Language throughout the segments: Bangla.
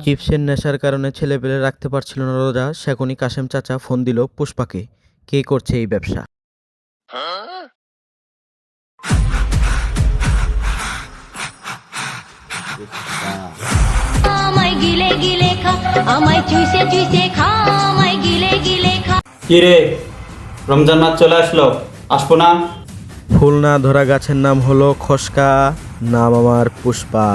চিপসের নেশার কারণে ছেলেপেলে রাখতে পারছিল না রোজা। সেখনই কাশেম চাচা ফোন দিল পুষ্পাকে। কে করছে এই ব্যবসা? আমায় গিলে গিলে খা আমায় চুষে চুষে খা আমায় গিলে গিলে খা। কি রে? রমজান মাস চলে আসলো। আসব না? ফুল না ধরা গাছের নাম হলো খসকা নাম আমার পুষ্পা।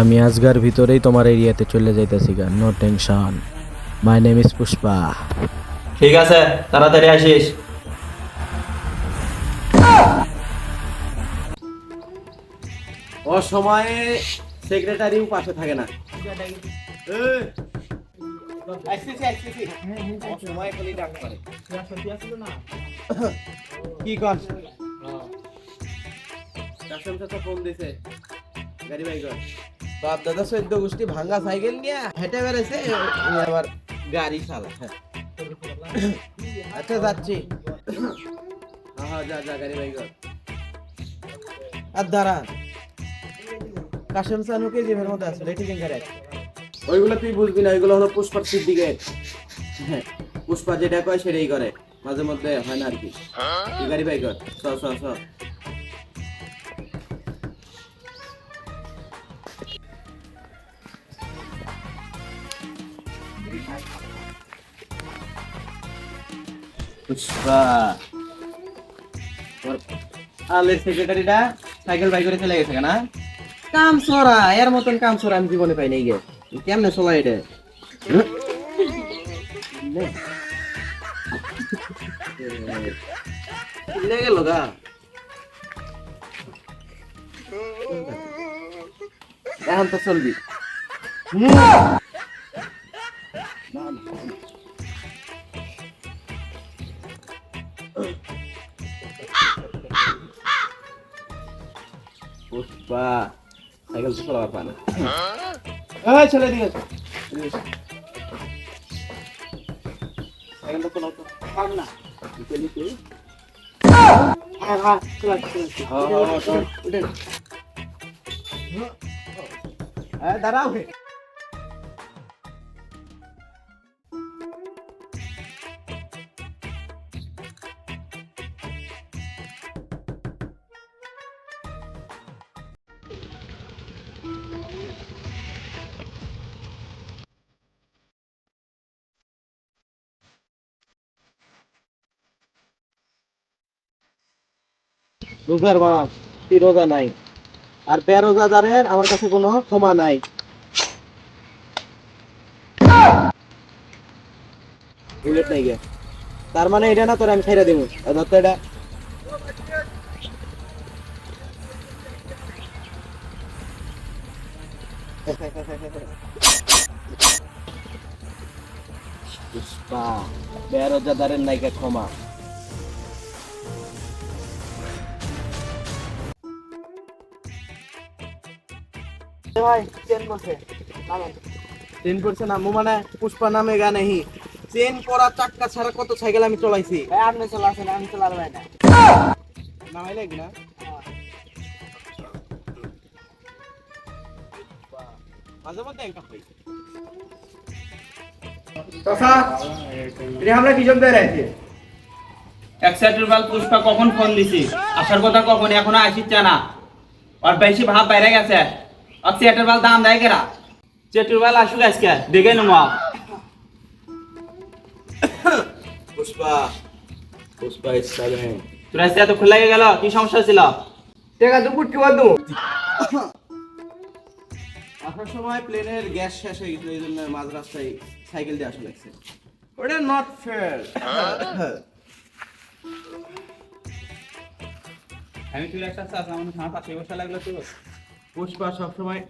আমি আজগার ভিতরেই তোমার এরিয়াতে চলে যাইতেছি গা no tension my name is Pushpa ঠিক আছে তাড়াতাড়ি আসিস। অসময়ে সেক্রেটারিও পাশে থাকে না। কি কর? ফোন দিছে। গাড়ি বাই কর। বাপ দাদা চোদ্দ গোষ্ঠী ভাঙ্গা সাইকেল নিয়ে হেঁটে বেড়েছে গাড়ি চালা হ্যাঁ। আচ্ছা যাচ্ছি। হ্যাঁ যা যা গাড়ি কর আর কাশেম সানুকে মধ্যে আসলে আছে ওইগুলো তুই বুঝবি না ওইগুলো হলো পুষ্পার সিদ্দিকের। হ্যাঁ, পুষ্পা যেটা কয় সেটাই করে। মাঝে মধ্যে হয় না আর কি। গাড়ি বাই কর চ চ। পুষ্পা আলের সেক্রেটারিটা সাইকেল বাই করে চলে গেছে না কাম সরা, এর মতন কাম সরা আমি জীবনে পাই নাই গে। কেমনে চলাই এটা গেল গা। এখন তো চলবি। পুষ্পা সাইকেল তো চলাবার পায় না এই ছেলে এসো। সাইকেলটা চলাও তো। পারব না। হ্যাঁ, হ্যাঁ, চলা, চলা, চলা। হ্যাঁ, হ্যাঁ, হ্যাঁ, দাঁড়াও রোজার মাস রোজা নাই। আর বেরোজাদারের আমার কাছে কোনো ক্ষমা নাই। তার মানে এটা না তোর আমি ছেড়ে দেবো এটা বেরোজাদারের নাইকে ক্ষমা। চেন করছে না মানে পুষ্পা নামে গা নেহি চেন করা চাক্কা ছাড়া কত সাইকেল আমি চলাইছি। আপনি চলাছেন আমি চলার ভাই না। নামাইলে কি না? মাঝে মধ্যে একটা হই আমরা কি জন্য বেড়াইছি এক্সাইটেড বাল পুষ্পা কখন ফোন দিছি? আসার কথা কখন? এখনও আসিচ্ছে না। আর বেশি ভাব বাইরে গেছে। আর চেটের বাল দাম দেয় কেরা? চেটের বাল আসুক আজকে। দেখে নেব পুষ্পা পুষ্পা ইজ তোর আজকে এত খোলা গেল? কি সমস্যা ছিল টাকা দুপুর কি বাদ আসার সময় প্লেনের গ্যাস শেষ হয়ে গেছিল এই জন্য মাঝ রাস্তায় সাইকেল দিয়ে আসা লাগছে। ওটা নট ফেয়ার আমি তুই একটা চাষ আমার বসে লাগল তুই পুষ্পা সবসময়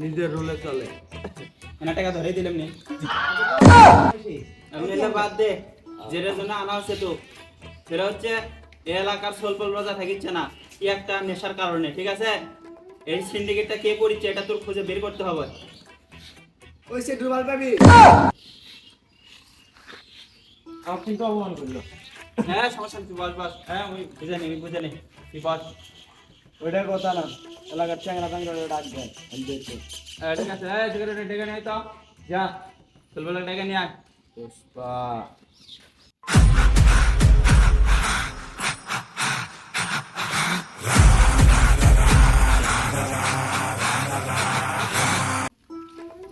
নিজের রোলে চলে। টাকা ধরে দিলাম নি। আমি এটা বাদ দে। যেটার জন্য আনা হচ্ছে তো। সেটা হচ্ছে এই এলাকার সল্পল রোজা থাকিচ্ছে না। কি একটা নেশার কারণে ঠিক আছে? এই সিন্ডিকেটটা কে করিচ্ছে এটা তোর খুঁজে বের করতে হবে। ওই সে ডুবাল পাবি আমার কিন্তু অপমান করল হ্যাঁ সমস্যা নেই তুই বস বস। হ্যাঁ ওই বুঝে নি বুঝে নি তুই বস। ওইটা কথা না। এলাকার চ্যাংরা টাংরা ডাকবেন আমি দেখছি। এ, ঠিক আছে। এই, ডেকে নে, ডেকে নিয়ে তো। যা ছেলেবেলা ডেকে নিয়ে আয়। পুষ্পা।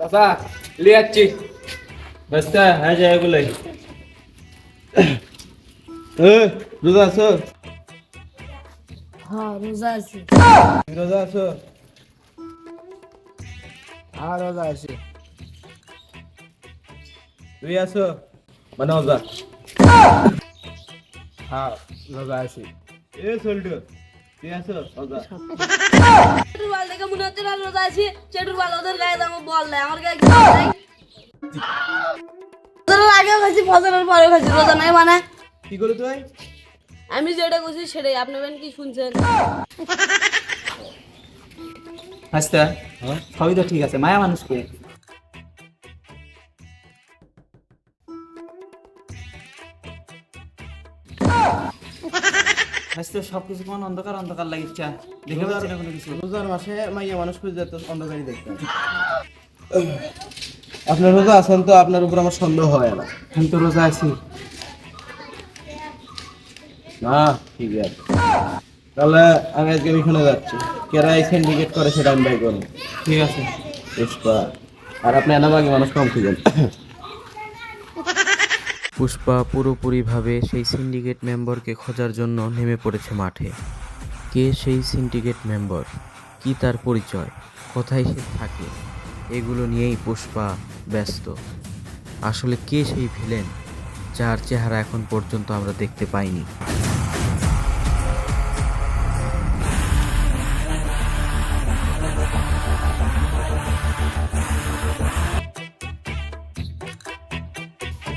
চাচা লিয়ে যাচ্ছি। ব্যস্ত হ্যাঁ যে এগুলোই এ রোজা আছো? হ্যাঁ রোজা আছি। রোজা আছো? হ্যাঁ রোজা আছি। তুই আছো? মানে রোজা? হ্যাঁ রোজা আছি। এ সল্টু তুই আছো? রোজা চেটুর বাল দেখে মনে হচ্ছে না রোজা আছি। চেটুর বাল ওদের গায়ে দাম বল দেয় আমার গায়ে কি বল দেয় ফজরের আগেও খাইছি ফজরের পরেও খাইছি। রোজা নাই মানে? কি করলি তুই? আমি যেটা করছি সেটাই। আপনি বেন কি শুনছেন? আচ্ছা সবই তো ঠিক আছে। মায়া মানুষ কে হাসতে সবকিছু কেমন অন্ধকার? অন্ধকার লাগিচ্ছে দেখে পাচ্ছি না কোনো কিছু। রোজার মাসে মাইয়া মানুষ খুঁজে যেত অন্ধকারই দেখতাম আপনার রোজা আছেন তো আপনার উপর আমার সন্দেহ হয় না। আমি তো রোজা আছি। না ঠিক আছে। তাহলে আমি আজকে মিশনে যাচ্ছি। কেরা এই সিন্ডিকেট করে সেটা আমি বাই করব। ঠিক আছে। পুষ্পা আর আপনি এনামাগে মানুষ কম খুঁজেন। পুষ্পা পুরোপুরিভাবে সেই সিন্ডিকেট মেম্বারকে খোঁজার জন্য নেমে পড়েছে মাঠে। কে সেই সিন্ডিকেট মেম্বার? কি তার পরিচয়? কোথায় সে থাকে? এগুলো নিয়েই পুষ্পা ব্যস্ত। আসলে কে সেই ভিলেন? যার চেহারা এখন পর্যন্ত আমরা দেখতে পাইনি।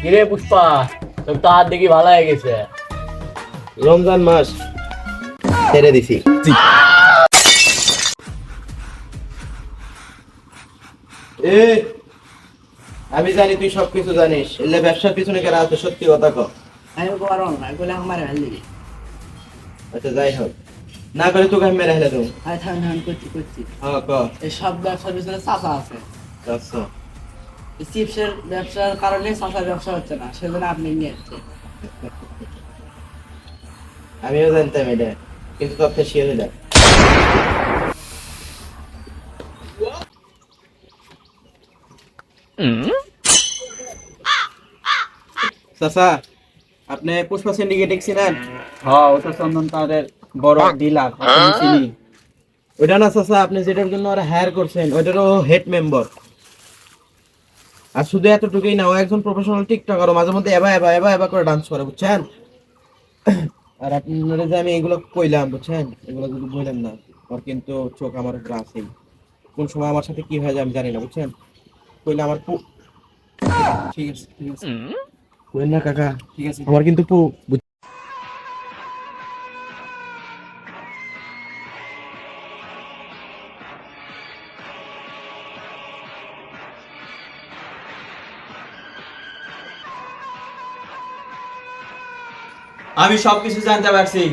কিরে পুষ্পা তোর তো হাত দেখি ভালো হয়ে গেছে। রমজান মাস ছেড়ে দিছি। এ আমি জানি তুই সবকিছু জানিস এলে ব্যবসার পিছনে কেরা আছে সত্যি কথা কর আমি পারো না এগুলো আমার ভালো লাগে আচ্ছা যাই হোক। না করে তোকে আমি মেরে হেলে দেবো। আমি থান থান করছি করছি। হ্যাঁ ক এই সব ব্যবসার পিছনে চাষা আছে। এই চিপসের ব্যবসার কারণে চাষার ব্যবসা হচ্ছে না সেজন্য আপনি নিয়ে যাচ্ছেন। আমিও জানতাম এটা কিন্তু তথ্য শিয়ে হয়ে চাচা আপনি পুষ্পা সিন্ডিকেট চিনেন হ্যাঁ ওটা চন্দন তাদের বড় ডিলার চিনি? ওইটা না চাচা আপনি যেটার জন্য ওরা হায়ার করছেন ওইটারও হেড মেম্বার আর শুধু এতটুকুই না ও একজন প্রফেশনাল টিকটকার মাঝে মধ্যে এবা এবা এবা এবা করে ডান্স করে বুঝছেন? আর আপনারা যে আমি এগুলো কইলাম বুঝছেন? এগুলো যদি বললেন না ওর কিন্তু চোখ আমার উপরে আছেই কোন সময় আমার সাথে কি হয়ে যায় আমি জানি না বুঝছেন? কইলে আমার পু ঠিক আছে ঠিক আছে। কইল না কাকা? ঠিক আছে। আমার কিন্তু পু আমি সবকিছু জানতে পারছি।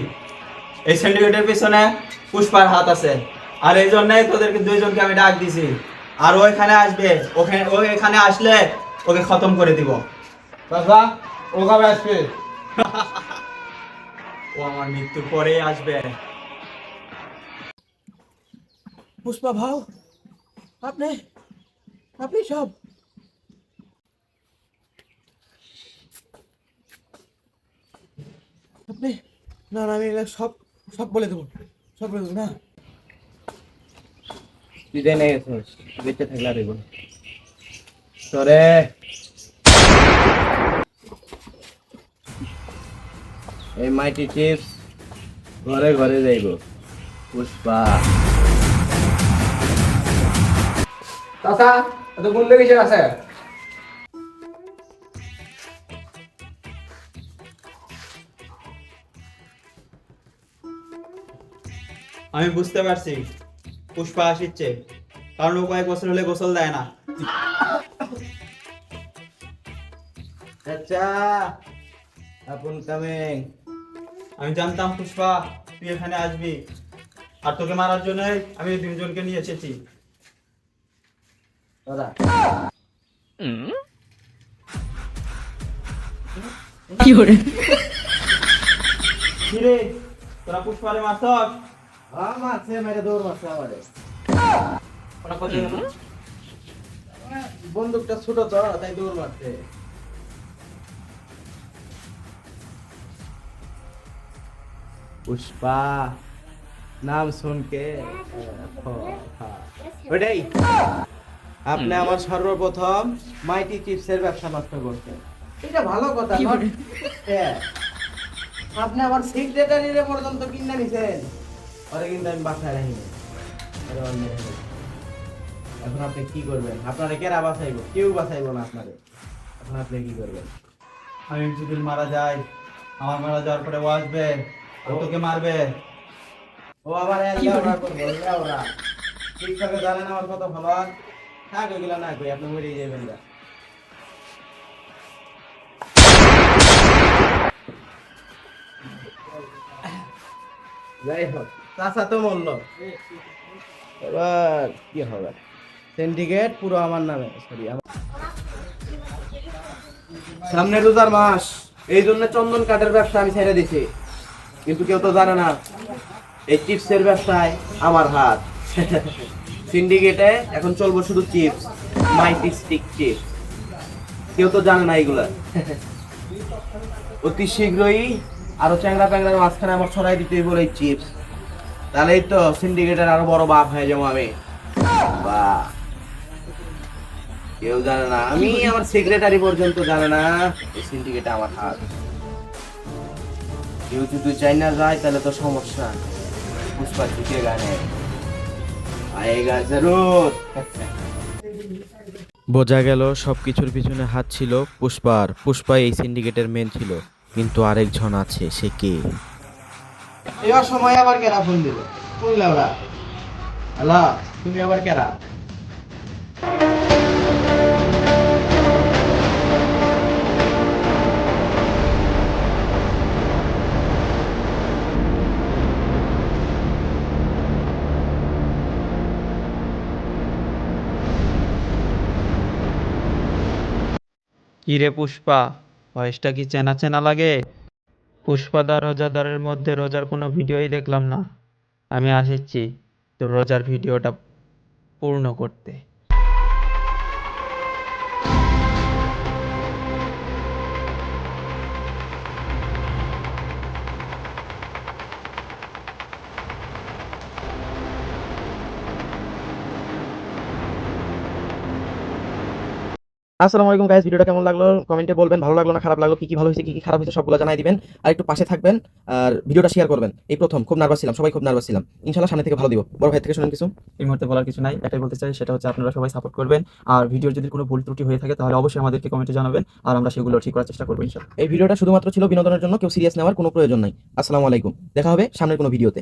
এই সিন্ডিকেটের পিছনে পুষ্পার হাত আছে। আর এই জন্যই তোদেরকে দুইজনকে আমি ডাক দিছি। আর ওইখানে এখানে আসবে। ওখানে ও এখানে আসলে ওকে খতম করে দিব। চাচা ও কবে আসবে? ও আমার মৃত্যুর পরেই আসবে। পুষ্পা ভাও আপনি আপনি সব আপনি? না না আমি এগুলো সব সব বলে দেবো। সব বলে দেবো না? তুই জেনে গেছিস বেঁচে থাকলে আর এগুলো সরে। এই মাইটি চিপস ঘরে ঘরে যাইব। পুষ্পা। চাষা তো কোন দিকে আছে? আমি বুঝতে পারছি। পুষ্পা আসিচ্ছে। কারণ ও কয়েক বছর হলে গোসল দেয় না। চাচা আপন কামিং। আমি জানতাম পুষ্পা তুই এখানে আসবি। আর তোকে মারার জন্য আমি এই তিনজনকে নিয়ে এসেছি। দাদা। কি রে তোরা পুষ্পারে মারছস হ্যাঁ মারছে মেরে দৌড় মারছে আমারে ওরা বন্দুকটা ছোট তো তাই দৌড় মারছে পুষ্পা নাম শুনকে ওইটাই আপনি আমার সর্বপ্রথম মাইটি চিপসের ব্যবসা নষ্ট করছেন এটা ভালো কথা? হ্যাঁ। আপনি আমার সেক্রেটারি পর্যন্ত কিনে নিছেন কিন্তু আমি বাসায় ওর এখন আপনি কি করবেন? আপনারে কেরা বাঁচাইবো? কেউ বাঁচাইবো না আপনারে। এখন আপনি কি করবেন? আমি যদি মারা যাই আমার মারা যাওয়ার পরে ও আসবে ও তোকে মারবে। ও আবার এক ওরা করব ওরা ঠিকঠাক জানেন আমার কত ভালো আর। থাক ওইগুলো না কই আপনি মরে যাবেন না যাই হোক। চাষা তো মরল এবার কি হবে? সিন্ডিকেট পুরো আমার নামে সরি সামনে রোজার মাস, এই জন্য চন্দন কাঠের ব্যবসা আমি ছেড়ে দিছি। কিন্তু কেউ তো জানে না, এই চিপসের ব্যবসায় আমার হাত। সিন্ডিকেটে এখন চলবো শুধু চিপস মাইটি স্টিক চিপস। কেউ তো জানে না এগুলা অতি শীঘ্রই আরও চ্যাংড়া প্যাংড়ার মাঝখানে আমার ছড়াই দিতে বলে চিপস। তাহলেই তো সিন্ডিকেটের আরও বড় বাপ হয়ে যাব আমি। বাহ কেউ জানে না। আমি আমার সেক্রেটারি পর্যন্ত জানে না, এই সিন্ডিকেটে আমার হাত। কেউ যদি চাই না যায়, তাহলে তো সমস্যা। পুষ্পা ঝুঁকে গানে বোঝা গেল সব কিছুর পিছনে হাত ছিল পুষ্পার। পুষ্পা এই সিন্ডিকেটের মেন ছিল। কিন্তু আরেকজন আছে, সে কে? এবার সময় আবার কেরা ফোন দিল? বুঝলাম ওরা। হ্যালো তুমি আবার কেরা? কি রে পুষ্পা ভয়েসটা কি চেনা চেনা লাগে? পুষ্পাদা রোজাদারের মধ্যে রোজার কোনো ভিডিওই দেখলাম না। আমি আসছি তো রোজার ভিডিওটা পূর্ণ করতে। আসসালামু আলাইকুম গাইস ভিডিওটা কেমন লাগল? কমেন্টে বলবেন ভালো লাগল না খারাপ লাগল কি কি ভালো হয়েছে কি কি খারাপ হয়েছে সবগুলো জানাই দিবেন। আর একটু পাশে থাকবেন আর ভিডিওটা শেয়ার করবেন। এই প্রথম খুব নার্ভাস ছিলাম সবাই খুব নার্ভাস ছিলাম। ইনশাআল্লাহ সামনে থেকে ভালো দিব। বড় ভাই থেকে শুনেন কিছু। এই মুহূর্তে বলার কিছু নাই এটাই বলতে চাই সেটা হচ্ছে আপনারা সবাই সাপোর্ট করবেন। আর ভিডিওর যদি কোনো ভুল ত্রুটি হয়ে থাকে তাহলে অবশ্যই আমাদেরকে কমেন্টে জানাবেন আর আমরা সেগুলো ঠিক করার চেষ্টা করব ইনশাল্লাহ এই ভিডিওটা শুধুমাত্র ছিল বিনোদনের জন্য কেউ সিরিয়াস নেওয়ার কোনো প্রয়োজন নাই। আসসালামু আলাইকুম। দেখা হবে সামনের কোনো ভিডিওতে